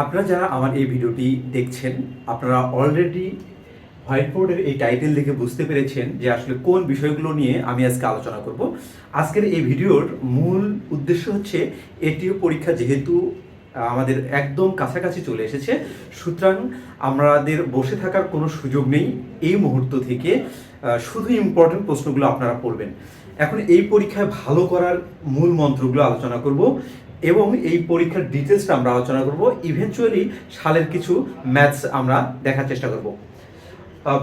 আপনারা যারা আমার এই ভিডিওটি দেখছেন, আপনারা অলরেডি হোয়াইট বোর্ডের এই টাইটেল দেখে বুঝতে পেরেছেন যে আসলে কোন বিষয়গুলো নিয়ে আমি আজকে আলোচনা করব। আজকের এই ভিডিওর মূল উদ্দেশ্য হচ্ছে, এটিও পরীক্ষা যেহেতু আমাদের একদম কাছাকাছি চলে এসেছে, সুতরাং আমাদের বসে থাকার কোনো সুযোগ নেই এই মুহূর্ত থেকে শুধু ইম্পর্টেন্ট প্রশ্নগুলো আপনারা পড়বেন। এখন এই পরীক্ষায় ভালো করার মূল মন্ত্রগুলো আলোচনা করব। এবং এই পরীক্ষার ডিটেলসটা আমরা আলোচনা করব। ইভেনচুয়ালি সালের কিছু ম্যাথস আমরা দেখার চেষ্টা করব।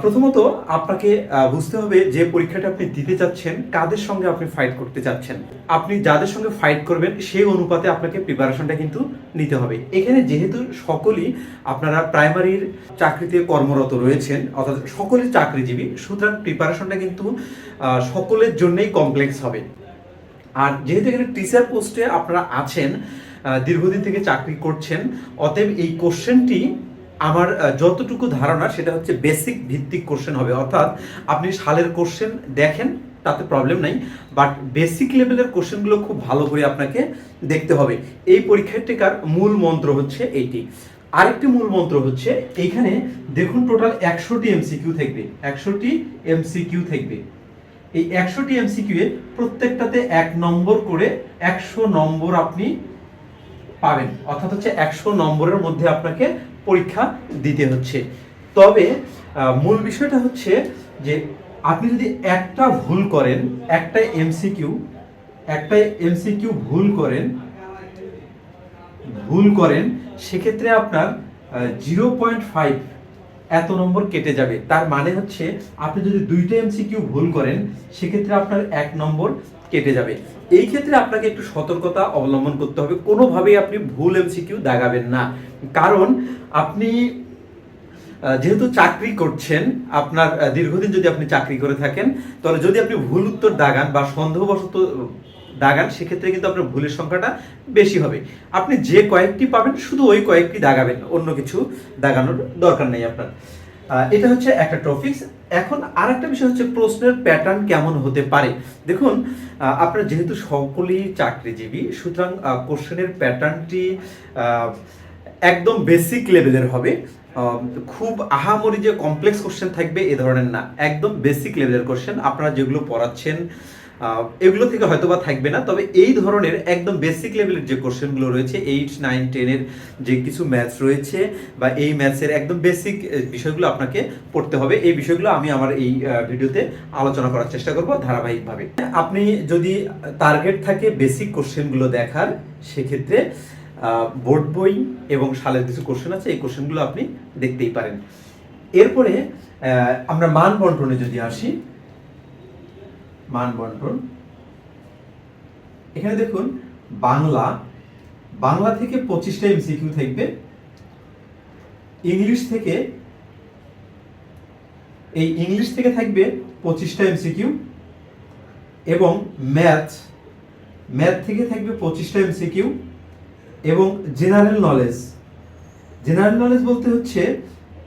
প্রথমত আপনাকে বুঝতে হবে যে পরীক্ষাটা আপনি দিতে চাচ্ছেন কাদের সঙ্গে আপনি ফাইট করতে চাচ্ছেন আপনি যাদের সঙ্গে ফাইট করবেন, সেই অনুপাতে আপনাকে প্রিপারেশনটা কিন্তু নিতে হবে। এখানে যেহেতু সকলেই আপনারা প্রাইমারির চাকরিতে কর্মরত রয়েছেন, অর্থাৎ সকলেই চাকরিজীবী, সুতরাং প্রিপারেশনটা কিন্তু সকলের জন্যই কমপ্লেক্স হবে। আর যেহেতু এখানে টিচার পোস্টে আপনারা আছেন দীর্ঘদিন থেকে চাকরি করছেন, অতএব এই কোশ্চেনটি আমার যতটুকু ধারণা সেটা হচ্ছে বেসিক ভিত্তিক কোশ্চেন হবে। অর্থাৎ আপনি সালের কোশ্চেন দেখেন, তাতে প্রবলেম নাই বাট বেসিক লেভেলের কোশ্চেনগুলো খুব ভালো করে আপনাকে দেখতে হবে। এই পরীক্ষাটিকার মূল মন্ত্র হচ্ছে এইটি। আরেকটি মূল মন্ত্র হচ্ছে, এইখানে দেখুন টোটাল একশোটি এমসিকিউ থাকবে, একশোটি এমসিকিউ থাকবে। এই একশোটি এমসিকিউ এ প্রত্যেকটাতে এক নম্বর করে একশো নম্বর আপনি পাবেন। অর্থাৎ হচ্ছে একশো নম্বরের মধ্যে আপনাকে পরীক্ষা দিতে হচ্ছে। তবে মূল বিষয়টা হচ্ছে যে আপনি যদি একটা ভুল করেন একটা এমসিকিউ একটা এমসিকিউ ভুল করেন ভুল করেন, সেক্ষেত্রে আপনার জিরো পয়েন্ট ফাইভ এত নম্বর কেটে যাবে। তার মানে হচ্ছে, আপনি যদি দুইটা এমসিকিউ ভুল করেন, সেক্ষেত্রে আপনার এক নম্বর কেটে যাবে। এই ক্ষেত্রে আপনাকে একটু সতর্কতা অবলম্বন করতে হবে। কোনোভাবেই আপনি ভুল এমসিকিউ দাগাবেন না। কারণ আপনি যেহেতু চাকরি করছেন, আপনার দীর্ঘদিন যদি আপনি চাকরি করে থাকেন, তাহলে যদি আপনি ভুল উত্তর দাগান বা সন্দেহবশত দাগান, সেক্ষেত্রে কিন্তু আপনার ভুলের সংখ্যাটা বেশি হবে। আপনি যে কয়েকটি পাবেন, শুধু ওই কয়েকটি দাগাবেন, অন্য কিছু দাগানোর দরকার নেই আপনার। এটা হচ্ছে একটা টপিকস এখন আরেকটা বিষয় হচ্ছে প্রশ্নের প্যাটার্ন কেমন হতে পারে? দেখুন আপনারা যেহেতু সকলেই চাকরিজীবী, সুতরাং কোশ্চেনের প্যাটার্নটি একদম বেসিক লেভেলের হবে। খুব আহামরি যে কমপ্লেক্স কোশ্চেন থাকবে, এ ধরনের না। একদম বেসিক লেভেলের কোশ্চেন আপনারা যেগুলো পড়াচ্ছেন এগুলো থেকে হয়তো বা থাকবে না, তবে এই ধরনের একদম বেসিক লেভেলের যে কোশ্চেনগুলো রয়েছে এইট নাইন টেনের যে কিছু ম্যাথস রয়েছে বা এই ম্যাথসের একদম বেসিক বিষয়গুলো আপনাকে পড়তে হবে। এই বিষয়গুলো আমি আমার এই ভিডিওতে আলোচনা করার চেষ্টা করব ধারাবাহিকভাবে। আপনি যদি টার্গেট থাকে বেসিক কোশ্চেনগুলো দেখার, সেক্ষেত্রে বোর্ড বই এবং সালের কিছু কোশ্চেন আছে, এই কোশ্চেনগুলো আপনি দেখতেই পারেন। এরপরে আমরা মান বন্টনে যদি আসি মান বন্টন। এখানে দেখুন, বাংলা বাংলা থেকে পঁচিশটা এমসিকিউ থাকবে। ইংলিশ থেকে, এই ইংলিশ থেকে থাকবে পঁচিশটা এমসিকিউ এবং ম্যাথ ম্যাথ থেকে থাকবে পঁচিশটা এমসিকিউ এবং জেনারেল নলেজ জেনারেল নলেজ বলতে হচ্ছে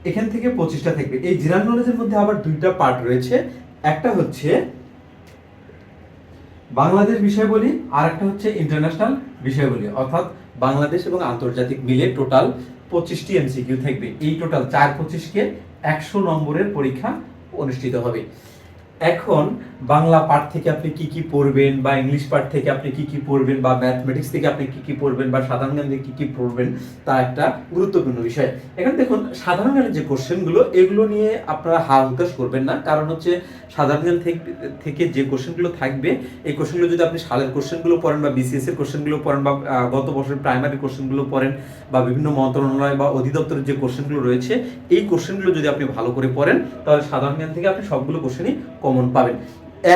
এখান থেকে পঁচিশটা থাকবে। এই জেনারেল নলেজের মধ্যে আবার দুইটা পার্ট রয়েছে। একটা হচ্ছে বাংলাদেশ বিষয়বলি আর একটা হচ্ছে ইন্টারন্যাশনাল বিষয়বলি অর্থাৎ বাংলাদেশ এবং আন্তর্জাতিক মিলে টোটাল পঁচিশটি এমসিকিউ থাকবে। এই টোটাল চার পঁচিশকে একশো নম্বরের পরীক্ষা অনুষ্ঠিত হবে। এখন বাংলা পাঠ থেকে আপনি কি কি পড়বেন বা ইংলিশ পাঠ থেকে আপনি কি কি পড়বেন বা ম্যাথমেটিক্স থেকে আপনি কি কি পড়বেন বা সাধারণ জ্ঞান থেকে কি কি পড়বেন, তা একটা গুরুত্বপূর্ণ বিষয়। এখানে দেখুন, সাধারণ জ্ঞানের যে কোশ্চেনগুলো এগুলো নিয়ে আপনারা হা হুতাশ করবেন না। কারণ হচ্ছে, সাধারণ জ্ঞান থেকে- থেকে যে কোশ্চেনগুলো থাকবে, এই কোশ্চেনগুলো যদি আপনি সালের কোশ্চেনগুলো পড়েন বা বিসিএস এর কোশ্চেনগুলো পড়েন বা গত বছরের প্রাইমারি কোশ্চেনগুলো পড়েন বা বিভিন্ন মন্ত্রণালয় বা অধিদপ্তরের যে কোশ্চেনগুলো রয়েছে, এই কোশ্চেনগুলো যদি আপনি ভালো করে পড়েন, তাহলে সাধারণ জ্ঞান থেকে আপনি সবগুলো কোশ্চেনই কমন পাবেন।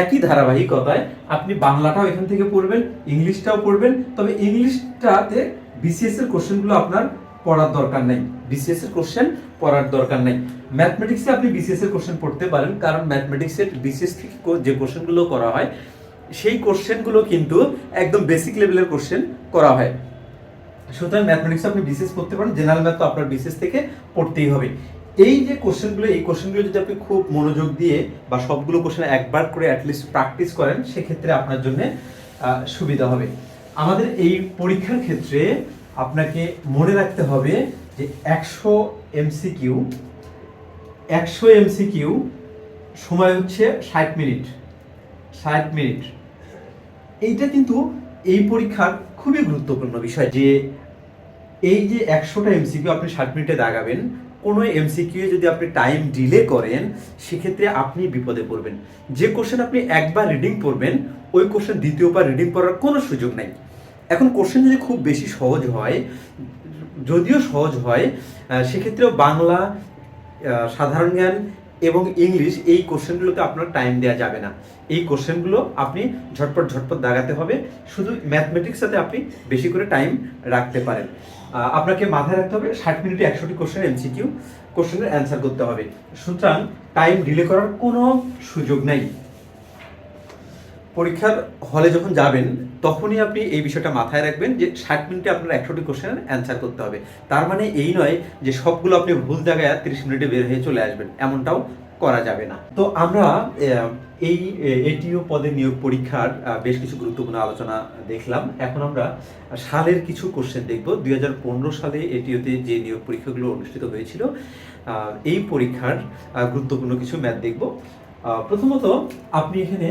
একই ধারাবাহিকতায় আপনি বাংলাটাও এখান থেকে পড়বেন, ইংলিশটাও পড়বেন, তবে ইংলিশটাতে বিসিএস এর কোশ্চেনগুলো আপনার পড়ার দরকার নেই। বিসিএস এর কোশ্চেন পড়ার দরকার নেই। ম্যাথমেটিক্সে আপনি বিসিএস এর কোশ্চেন পড়তে পারেন, কারণ ম্যাথমেটিক্সের বিসিএস থেকে যে কোশ্চেনগুলো করা হয়, সেই কোশ্চেনগুলো কিন্তু একদম বেসিক লেভেলের কোশ্চেন করা হয়। সুতরাং ম্যাথমেটিক্স আপনি বিসিএস পড়তে পারেন জেনারেল ম্যাথ তো আপনার বিসিএস থেকে পড়তেই হবে। এই যে কোশ্চেনগুলো এই কোশ্চেনগুলো যদি আপনি খুব মনোযোগ দিয়ে বা সবগুলো কোশ্চেন একবার করে অ্যাটলিস্ট প্র্যাকটিস করেন, সেক্ষেত্রে আপনার জন্য সুবিধা হবে। আমাদের এই পরীক্ষার ক্ষেত্রে আপনাকে মনে রাখতে হবে যে একশো এমসিকিউ একশো এমসিকিউ সময় হচ্ছে ষাট মিনিট। ষাট মিনিট। এইটা কিন্তু এই পরীক্ষার খুবই গুরুত্বপূর্ণ বিষয় যে এই যে একশোটা এমসিকিউ আপনি ষাট মিনিটে দাগাবেন কোনো এমসিকিউ যদি আপনি টাইম ডিলে করেন, সেক্ষেত্রে আপনি বিপদে পড়বেন। যে কোশ্চেন আপনি একবার রিডিং করবেন ওই কোশ্চেন দ্বিতীয়বার রিডিং করার কোনো সুযোগ নাই। এখন কোশ্চেন যদি খুব বেশি সহজ হয়, যদিও সহজ হয় সেক্ষেত্রেও বাংলা সাধারণ জ্ঞান এবং ইংলিশ এই কোশ্চেনগুলোতে আপনার টাইম দেওয়া যাবে না। এই কোশ্চেনগুলো আপনি ঝটপট ঝটপট দাগাতে হবে। শুধু ম্যাথমেটিক্সটাতে আপনি বেশি করে টাইম রাখতে পারেন। আপনাকে মাথায় রাখতে হবে, ষাট মিনিটে একশোটি কোশ্চেন এমসিকিউ কোশ্চেনের অ্যান্সার করতে হবে। সুতরাং টাইম ডিলে করার কোনো সুযোগ নেই। পরীক্ষার হলে যখন যাবেন, তখনই আপনি এই বিষয়টা মাথায় রাখবেন যে ষাট মিনিটে আপনার একশোটি কোশ্চেনের অ্যান্সার করতে হবে। তার মানে এই নয় যে সবগুলো আপনি ভুল জায়গায় তিরিশ মিনিটে বের হয়ে চলে আসবেন, এমনটাও করা যাবে না। তো আমরা এই এটিও পদে নিয়োগ পরীক্ষার বেশ কিছু গুরুত্বপূর্ণ আলোচনা দেখলাম। এখন আমরা সালের কিছু কোশ্চেন দেখব। দুই হাজার পনেরো সালে এটিওতে যে নিয়োগ পরীক্ষাগুলো অনুষ্ঠিত হয়েছিল এই পরীক্ষার গুরুত্বপূর্ণ কিছু ম্যাথ দেখব। প্রথমত, আপনি এখানে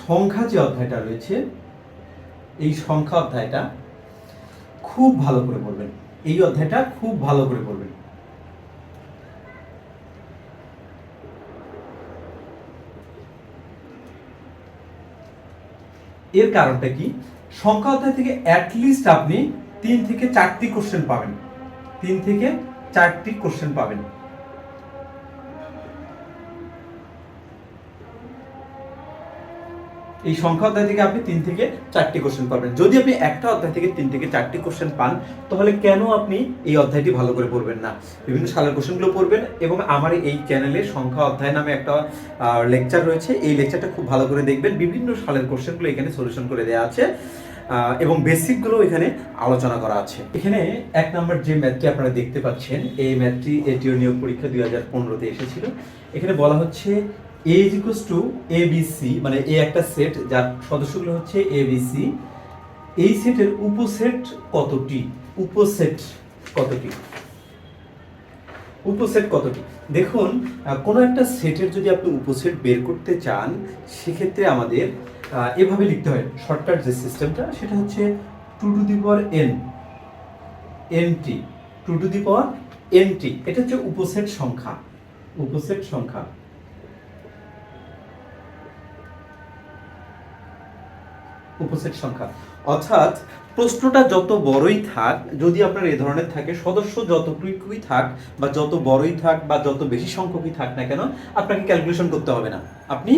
সংখ্যা যে অধ্যায়টা রয়েছে, এই সংখ্যা অধ্যায়টা খুব ভালো করে পড়বেন। এই অধ্যায়টা খুব ভালো করে পড়বেন। এর কারণটা কি? সংখ্যা অধ্যায় থেকে অ্যাটলিস্ট আপনি তিন থেকে চারটি কোশ্চেন পাবেন। তিন থেকে চারটি কোশ্চেন পাবেন। এই সংখ্যা অধ্যায় থেকে আপনি তিন থেকে চারটি কোশ্চেন পাবেন। যদি আপনি একটা অধ্যায় থেকে তিন থেকে চারটি কোশ্চেন পান, তাহলে কেন আপনি এই অধ্যায়টি ভালো করে পড়বেন না? বিভিন্ন সালের কোশ্চেনগুলো পড়বেন এবং আমার এই চ্যানেলে সংখ্যা অধ্যায় নামে একটা লেকচার রয়েছে। এই লেকচারটা খুব ভালো করে দেখবেন। বিভিন্ন সালের কোশ্চেনগুলো এখানে সলিউশন করে দেওয়া আছে এবং বেসিকগুলো এখানে আলোচনা করা আছে। এখানে এক নম্বর যে ম্যাথটি আপনারা দেখতে পাচ্ছেন, এই ম্যাথটি এটিও নিয়োগ পরীক্ষা দুই হাজার পনেরোতে এসেছিল। এখানে বলা হচ্ছে A is equals to A B C মানে এ একটা সেট যার সদস্যগুলো হচ্ছে এ বি সি এই সেটের উপসেট কতটি? উপসেট কতটি? উপসেট কতটি? দেখুন কোনো একটা সেটের যদি আপনি উপসেট বের করতে চান, সেক্ষেত্রে আমাদের এভাবে লিখতে হয়। শর্টকাট যে সিস্টেমটা, সেটা হচ্ছে two to the power n. N T, two to the power এনটি। এটা হচ্ছে উপসেট সংখ্যা। উপসেট সংখ্যা। উপসেট সংখ্যা। অর্থাৎ প্রশ্নটা যত বড়ই থাক, যদি আপনার এ ধরনের থাকে, সদস্য যতটুকুই থাক বা যত বড়ই থাক বা যত বেশি সংখ্যকই থাক না কেন, আপনাকে ক্যালকুলেশন করতে হবে না। আপনি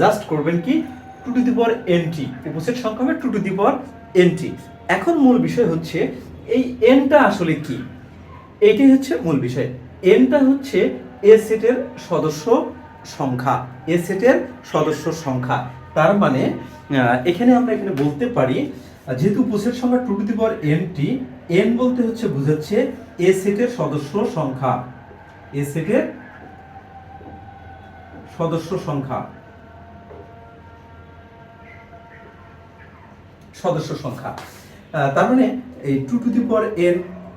জাস্ট করবেন কি two to the power N T উপসেট সংখ্যা হবে two to the power N T এখন মূল বিষয় হচ্ছে, এই এনটা আসলে কি? এইটাই হচ্ছে মূল বিষয়। এনটা হচ্ছে এ সেটের সদস্য সংখ্যা। এ সেটের সদস্য সংখ্যা। তার মানে এখানে আমরা এখানে বলতে পারি যেহেতু উপসেট সংখ্যা two to the power n T n বলতে হচ্ছে বোঝাচ্ছে এ সেটের সদস্য সংখ্যা। এ সেটের সদস্য সংখ্যা। সদস্য সংখ্যা। তার মানে এই two to the power n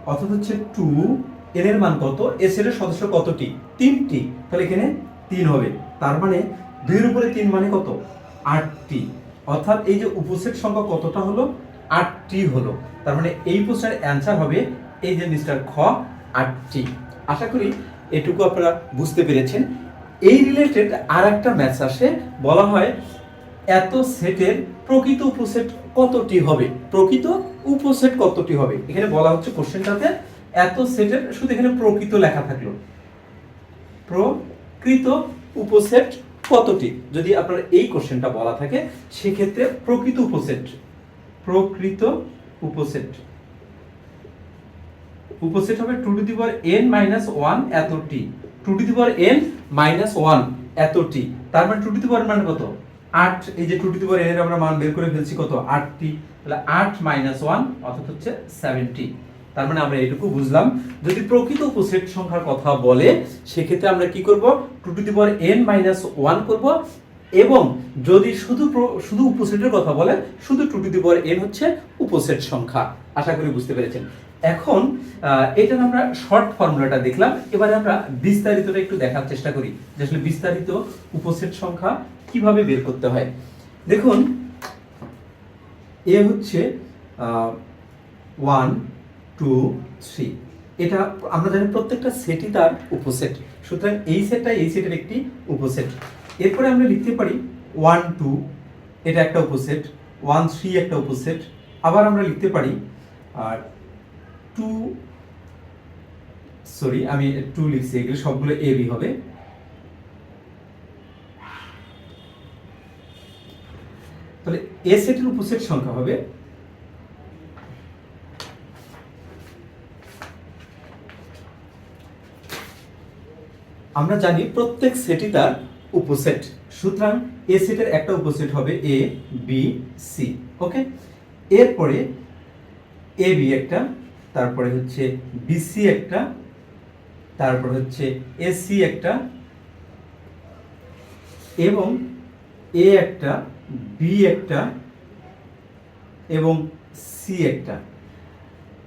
অর্থাৎ হচ্ছে টু এন এর মান কত? এস এর সদস্য কতটি? তিনটি। তাহলে এখানে তিন হবে। তার মানে দুইয়ের উপরে তিন মানে কত? আটটি। অর্থাৎ এই যে উপসেট সংখ্যা কতটা হলো? আটটি হলো। তার মানে এই প্রশ্নের অ্যান্সার হবে এই যে মিস্টার খ, আটটি। আশা করি এটুকু আপনারা বুঝতে পেরেছেন। এই রিলেটেড আর একটা ম্যাচ আসে, বলা হয় এত সেটের প্রকৃত উপসেট কতটি হবে? প্রকৃত উপসেট কতটি হবে? এখানে বলা হচ্ছে কোশ্চেনটাতে এত সেটের শুধু এখানে প্রকৃত লেখা থাকল। প্রকৃত উপসেট কতটি? যদি আপনার এই কোশ্চেনটা বলা থাকে, সেক্ষেত্রে প্রকৃত উপসেট প্রকৃত উপসেট। উপসেট হবে two to the power n minus one এতটি। Two to the power n minus one এতটি। তার মানে টু টু দি পাওয়ার মানে কত? আট। এই যে two to the power n এর আমরা মান বের করে ফেলছি কত? আটটি। তাহলে আট মাইনাস ওয়ান, অর্থাৎ হচ্ছে সেভেন্টি তার মানে আমরা এটুকু বুঝলাম। যদি প্রকৃত উপসেট সংখ্যার কথা বলে, সেক্ষেত্রে আমরা কি করব? Two to the power n minus one করব। এবং যদি শুধু শুধু উপসেটের কথা বলে, শুধু two to the power n হচ্ছে উপসেট সংখ্যা। আশা করি বুঝতে পেরেছেন। এখন এটার আমরা শর্ট ফর্মুলাটা দেখলাম। এবারে আমরা বিস্তারিতটা একটু দেখার চেষ্টা করি যে আসলে বিস্তারিত উপসেট সংখ্যা কীভাবে বের করতে হয়। দেখুন, এ হচ্ছে ওয়ান টু থ্রি এটা আমরা জানি প্রত্যেকটা সেটই তার উপসেট। সুতরাং এই সেটটা এই সেটের একটি উপসেট। এরপরে আমরা লিখতে পারি ওয়ান টু এটা একটা উপসেট ওয়ান থ্রি একটা উপসেট। আবার আমরা লিখতে পারি, আর টু সরি আমি টু লিখছি, এগুলো সবগুলো এ বি হবে। তাহলে এ সেটের উপসেট সংখ্যা হবে আমরা জানি প্রত্যেক সেটই তার উপসেট। সুতরাং এ সেটের একটা উপসেট হবে এ বি সি ওকে এরপরে এ বি একটা, তারপরে হচ্ছে বিসি একটা, তারপর হচ্ছে এসি একটা, এবং এ একটা বি একটা, এবং সি একটা,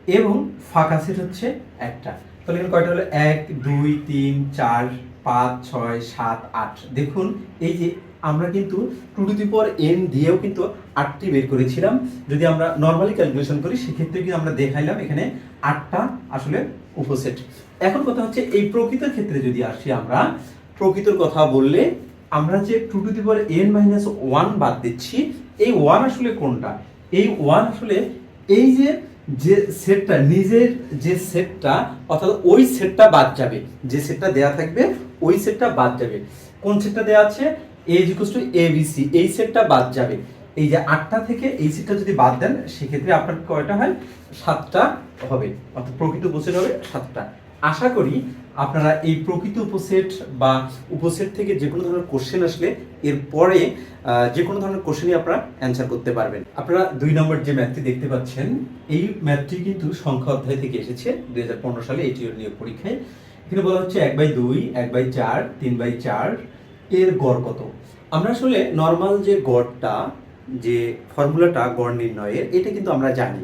এবং ফাঁকা সেট হচ্ছে একটা। তাহলে এখানে কয়টা হলো? এক, দুই, তিন, চার, পাঁচ, ছয়, সাত, আট। দেখুন, এই যে আমরা কিন্তু two to the power n দিয়েও কিন্তু আটটি বের করেছিলাম। যদি আমরা নর্মালি ক্যালকুলেশন করি, সেক্ষেত্রে কিন্তু আমরা দেখাইলাম এখানে আটটা আসলে উপসেট। এখন কথা হচ্ছে, এই প্রকৃত ক্ষেত্রে যদি আসি আমরা প্রকৃতর কথা বললে আমরা যে two to the power n minus one বাদ দিচ্ছি, এই ওয়ান আসলে কোনটা? এই ওয়ান আসলে এই যে যে সেটটা, নিজের যে সেটটা, অর্থাৎ ওই সেটটা বাদ যাবে। যে সেটটা দেয়া থাকবে, ওই সেটটা বাদ যাবে। কোন সেটটা দেয়া আছে? A equal to A B C এই সেটটা বাদ যাবে। এই যে আটটা থেকে এই সেটটা যদি বাদ দেন, সেক্ষেত্রে আপনার কয়টা হয়? সাতটা হবে। অর্থাৎ প্রকৃত উপসেট হবে সাতটা। আশা করি আপনারা এই প্রকৃত উপসেট বা উপসেট থেকে যে কোনো ধরনের কোশ্চেন আসলে এর পরে যে কোনো ধরনের কোশ্চেনই আপনারা অ্যান্সার করতে পারবেন। আপনারা দুই নম্বর যে ম্যাথটি দেখতে পাচ্ছেন, এই ম্যাথটি কিন্তু সংখ্যা অধ্যায় থেকে এসেছে, দুই হাজার পনেরো সালে এটির নিয়োগ পরীক্ষায়। এখানে বলা হচ্ছে এক বাই দুই, এক বাই চার, তিন বাই চার, এর গড় কত? আমরা আসলে নর্মাল যে গড়টা, যে ফর্মুলাটা গড় নির্ণয়ের, এটা কিন্তু আমরা জানি।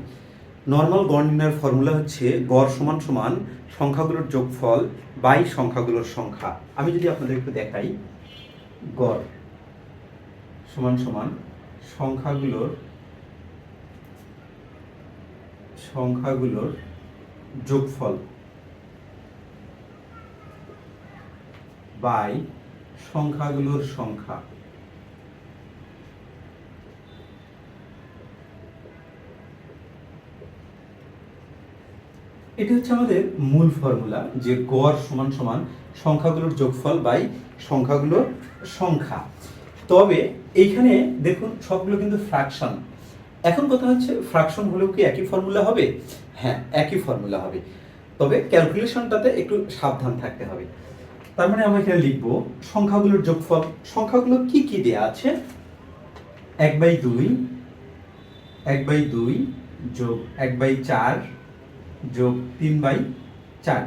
নর্মাল গড় নির্ণয়ের ফর্মুলা হচ্ছে গড় সমান সমান সংখ্যাগুলোর যোগফল বাই সংখ্যাগুলোর সংখ্যা। আমি যদি আপনাদের একটু দেখাই, গড় সমান সমান সংখ্যাগুলোর সংখ্যাগুলোর যোগফল বাই সংখ্যাগুলোর সংখ্যা। এটা হচ্ছে আমাদের মূল ফর্মুলা, যে গড় সমান সমান সংখ্যাগুলোর যোগফল বাই সংখ্যাগুলোর সংখ্যা। তবে এইখানে দেখুন, সবগুলো কিন্তু ফ্র্যাকশন এখন কথা হচ্ছে ফ্র্যাকশন হলেও কি একই ফর্মুলা হবে? হ্যাঁ একই ফর্মুলা হবে। তবে ক্যালকুলেশনটাতে একটু সাবধান থাকতে হবে। তার মানে আমরা এখানে লিখব, সংখ্যাগুলোর যোগফল, সংখ্যাগুলো কি কি দেয়া আছে? এক বাই দুই, এক বাই দুই যোগ এক বাই চার যোগ তিন বাই চার।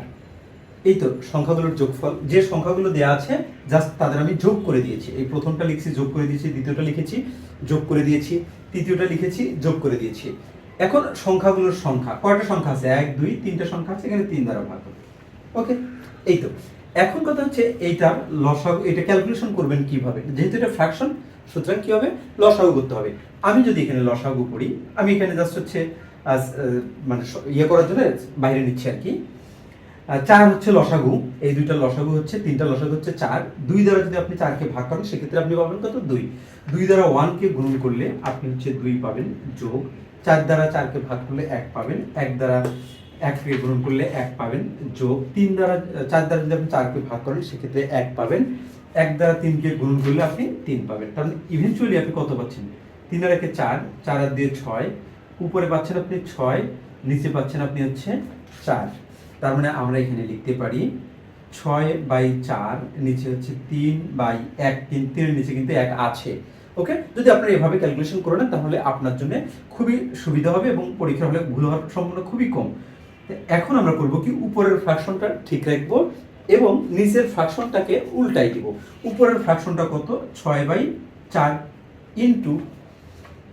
এই তো সংখ্যাগুলোর যোগফল। যে সংখ্যাগুলো দেওয়া আছে জাস্ট তাদের আমি যোগ করে দিয়েছি। এই প্রথমটা লিখছি, যোগ করে দিয়েছি, দ্বিতীয়টা লিখেছি, যোগ করে দিয়েছি, তৃতীয়টা লিখেছি, যোগ করে দিয়েছি। এখন সংখ্যাগুলোর সংখ্যা, কয়টা সংখ্যা আছে? এক, দুই, তিনটা সংখ্যা আছে, এখানে তিন দ্বারা ভাগ ওকে এই তো। এখন কথা হচ্ছে, এইটার লসাগু, এটা ক্যালকুলেশন করবেন কীভাবে? যেহেতু এটা ফ্র্যাকশন সুতরাং কি হবে? লসাগু করতে হবে। আমি যদি এখানে লসাগু করি, আমি এখানে জাস্ট হচ্ছে মানে ইয়ে করার জন্য বাইরে নিচ্ছে আর কি। চার হচ্ছে লসাগু। এই দুইটা লসাগু হচ্ছে, তিনটা লসাগু হচ্ছে চার। দুই দ্বারা যদি আপনি চারকে ভাগ করেন, সেক্ষেত্রে আপনি পাবেন কত? দুই। দুই দ্বারা ওয়ানকে গুণ করলে আপনি হচ্ছে দুই পাবেন যোগ। চার দ্বারা চারকে ভাগ করলে এক পাবেন। এক দ্বারা এককে গুণ করলে এক পাবেন যোগ। তিন দ্বারা চার দ্বারা যদি আপনি চারকে ভাগ করেন, সেক্ষেত্রে এক পাবেন। এক দ্বারা তিনকে গুণ করলে আপনি তিন পাবেন। কারণ ইভেনচুয়ালি আপনি কত পাচ্ছেন? তিন আর একে চার চার দিয়ে ছয় উপরে পাচ্ছেন আপনি ছয়, নিচে পাচ্ছেন আপনি হচ্ছে চার। তার মানে আমরা এখানে লিখতে পারি ছয় বাই চার, নিচে হচ্ছে তিন বাই এক, তিন, তিনের নিচে কিন্তু এক আছে। ওকে? যদি আপনারা এভাবে ক্যালকুলেশন করে নেন, তাহলে আপনার জন্য খুবই সুবিধা হবে এবং পরীক্ষার হলে ভুল হওয়ার সম্ভাবনা খুবই কম। এখন আমরা করব কি উপরের ফ্র্যাকশনটা ঠিক রাখব এবং নিচের ফ্র্যাকশনটাকে উল্টাই দিব। উপরের ফ্র্যাকশনটা কত? ছয় বাই চার ইন্টু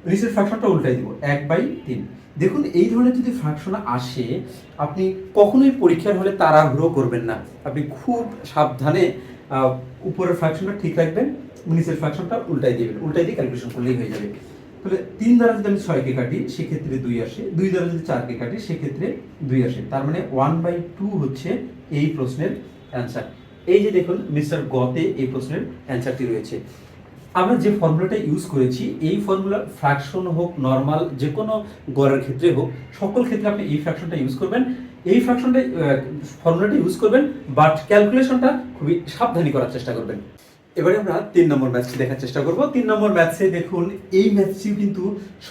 নিচের ফ্র্যাকশনটা উল্টাই দিব, এক বাই তিন। দেখুন, এই ধরনের যদি ফ্র্যাকশন আসে, আপনি কখনোই পরীক্ষার হলে তাড়াহুড়ো করবেন না। আপনি খুব সাবধানে উপরের ফ্র্যাকশনটা ঠিক রাখবেন, নিচের ফ্র্যাকশনটা উল্টাই দিবেন। উল্টাই দিয়ে ক্যালকুলেশন করলেই হয়ে যাবে। তাহলে তিন দ্বারা যদি আমি ছয়কে কাটি, সেক্ষেত্রে দুই আসে। দুই দ্বারা যদি চারকে কাটি, সেক্ষেত্রে দুই আসে। তার মানে ওয়ান বাই টু হচ্ছে এই প্রশ্নের অ্যান্সার এই যে দেখুন মিস্টার গতে এই প্রশ্নের অ্যান্সারটি রয়েছে। আমরা যে ফর্মুলাটা ইউজ করেছি, এই ফর্মুলা ফ্র্যাকশন হোক নর্মাল যে কোনো গড়ের ক্ষেত্রে হোক, সকল ক্ষেত্রে আপনি এই ফ্র্যাকশনটা ইউজ করবেন। এই ফ্র্যাকশনটা ফর্মুলাটা ইউজ করবেন বাট ক্যালকুলেশনটা খুবই সাবধানী করার চেষ্টা করবেন। এবারে আমরা তিন নম্বর ম্যাথটি দেখার চেষ্টা করব। তিন নম্বর ম্যাথসে দেখুন, এই ম্যাথসটিও কিন্তু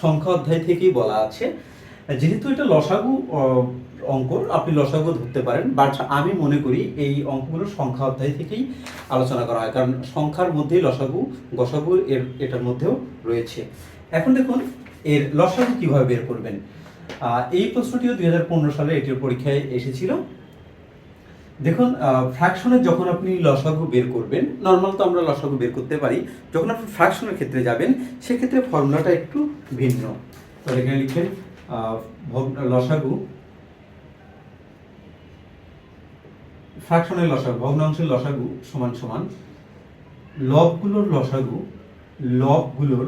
সংখ্যা অধ্যায় থেকেই বলা আছে। যেহেতু এটা লসাগু অঙ্ক, আপনি লসাগু ধরতে পারেন বাট আমি মনে করি এই অঙ্কগুলো সংখ্যা অধ্যায় থেকেই আলোচনা করা হয়, কারণ সংখ্যার মধ্যেই লসাগু, গসাগু এর, এটার মধ্যেও রয়েছে। এখন দেখুন, এর লসাগু কীভাবে বের করবেন? এই প্রশ্নটিও দুই হাজার পনেরো সালে এটির পরীক্ষায় এসেছিল। দেখুন ফ্র্যাকশনের যখন আপনি লসাগু বের করবেন নর্মাল তো আমরা লসাগু বের করতে পারি, যখন আপনি ফ্র্যাকশনের ক্ষেত্রে যাবেন, সেক্ষেত্রে ফর্মুলাটা একটু ভিন্ন। তাহলে এখানে লিখবেন লসাগু। ফ্র্যাকশনের লসাগু, ভগ্নাংশের লসাগু সমান সমান। লবগুলোর লসাগু, লবগুলোর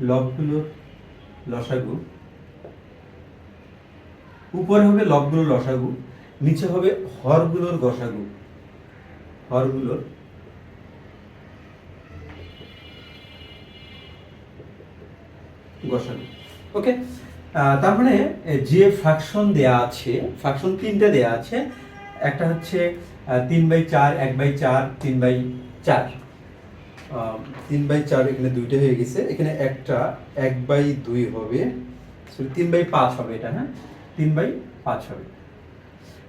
লবগুলোর লসাগু। উপরে হবে লবগুলোর লসাগু, নিচে হবে হরগুলোর গসাগু। হরগুলোর। গসাগু। ওকে তার মানে যে ফ্র্যাকশন দেয়া আছে ফ্র্যাকশন তিনটে দেয়া আছে, একটা হচ্ছে তিন বাই চার, এক বাই চার, তিন বাই চার। তিন বাই চার এখানে দুইটা হয়ে গেছে। এখানে একটা এক বাই দুই হবে তিন বাই পাঁচ হবে এটা হ্যাঁ? তিন বাই পাঁচ হবে।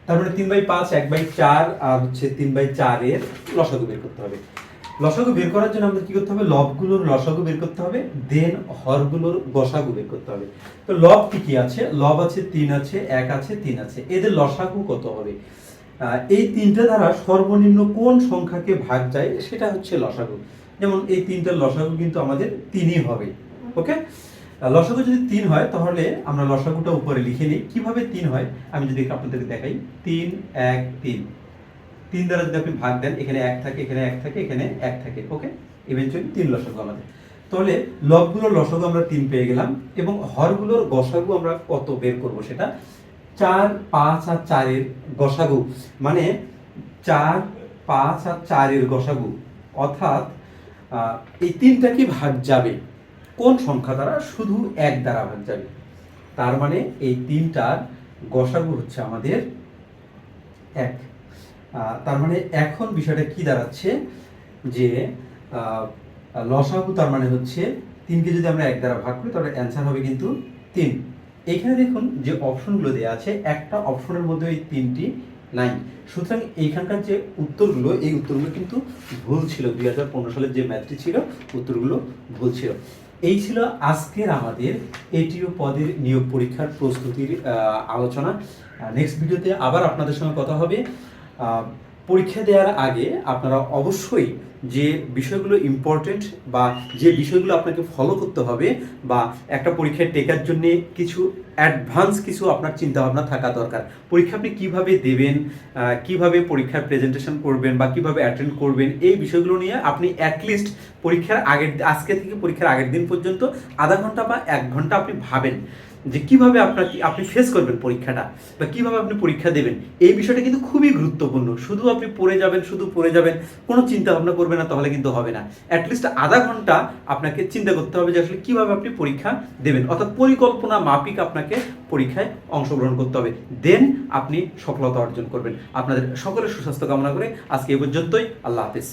তার মানে তিন বাই পাঁচ, এক বাই চার, আর হচ্ছে তিন বাই চারের লসাগু বের করতে হবে। লসাগু বের করার জন্য আমাদের কি করতে হবে? লবগুলোর লসাগু বের করতে হবে দেন হরগুলোর গসাগু বের করতে হবে। তো লব কি কি আছে? লব আছে, তিন আছে, এক আছে, তিন আছে। এদের লসাগু কত হবে? এই তিনটা দ্বারা সর্বনিম্ন কোন সংখ্যাকে ভাগ যায় সেটা হচ্ছে লসাগু। যেমন এই তিনটার লসাগু কিন্তু আমাদের তিনই হবে ওকে লসাগু যদি তিন হয়, তাহলে আমরা লসাগুটা উপরে লিখে নিই। কীভাবে তিন হয়? আমি যদি আপনাদেরকে দেখাই। তিন, এক, তিন। তিন দ্বারা যদি আপনি ভাগ দেন, এখানে এক থাকে, এখানে এক থাকে, এখানে এক থাকে ওকে ইভেনচুয়ালি তিন লসাগু আমাদের। তাহলে লবগুলোর লসাগু আমরা তিন পেয়ে গেলাম, এবং হরগুলোর গসাগু আমরা কত বের করব সেটা? চার, পাঁচ আর চারের গসাগু মানে চার, পাঁচ আর চারের গসাগু। অর্থাৎ এই তিনটা কি ভাগ যাবে? কোন সংখ্যা দ্বারা? শুধু এক দ্বারা ভাগ যাবে। তার মানে এই তিনটার গসাগু হচ্ছে আমাদের এক। তার মানে এখন বিষয়টা কি দাঁড়াচ্ছে যে লসাগু তার মানে হচ্ছে তিনকে যদি আমরা এক দ্বারা ভাগ করি, তাহলে অ্যান্সার হবে কিন্তু তিন। এখানে দেখুন যে অপশনগুলো দেওয়া আছে, একটা অপশনের মধ্যে ওই তিনটি নাই সুতরাং এইখানকার যে উত্তরগুলো, এই উত্তরগুলো কিন্তু ভুল ছিল। দুই হাজার পনেরো সালের যে ম্যাথটি ছিল, উত্তরগুলো ভুল ছিল। এই ছিল আজকের আমাদের এটিও পদের নিয়োগ পরীক্ষার প্রস্তুতির আলোচনা। নেক্সট ভিডিওতে আবার আপনাদের সঙ্গে কথা হবে। পরীক্ষা দেওয়ার আগে আপনারা অবশ্যই যে বিষয়গুলো ইম্পর্টেন্ট বা যে বিষয়গুলো আপনাকে ফলো করতে হবে বা একটা পরীক্ষায় টেকার জন্য কিছু অ্যাডভান্স কিছু আপনার চিন্তা ভাবনা থাকা দরকার। পরীক্ষা আপনি কীভাবে দেবেন কীভাবে পরীক্ষার প্রেজেন্টেশন করবেন বা কীভাবে অ্যাটেন্ড করবেন, এই বিষয়গুলো নিয়ে আপনি অ্যাটলিস্ট পরীক্ষার আগের, আজকে থেকে পরীক্ষার আগের দিন পর্যন্ত আধা ঘণ্টা বা এক ঘণ্টা আপনি ভাবেন। যে কীভাবে আপনার আপনি ফেস করবেন পরীক্ষাটা বা কীভাবে আপনি পরীক্ষা দেবেন, এই বিষয়টা কিন্তু খুবই গুরুত্বপূর্ণ। শুধু আপনি পড়ে যাবেন, শুধু পড়ে যাবেন, কোনো চিন্তা ভাবনা করবেন না, তাহলে কিন্তু হবে না। অ্যাটলিস্ট আধা ঘণ্টা আপনাকে চিন্তা করতে হবে যে আসলে কীভাবে আপনি পরীক্ষা দেবেন। অর্থাৎ পরিকল্পনা মাফিক আপনাকে পরীক্ষায় অংশগ্রহণ করতে হবে। দেন আপনি সফলতা অর্জন করবেন। আপনাদের সকলের সুস্বাস্থ্য কামনা করে আজকে এই পর্যন্তই। আল্লাহ হাফিজ।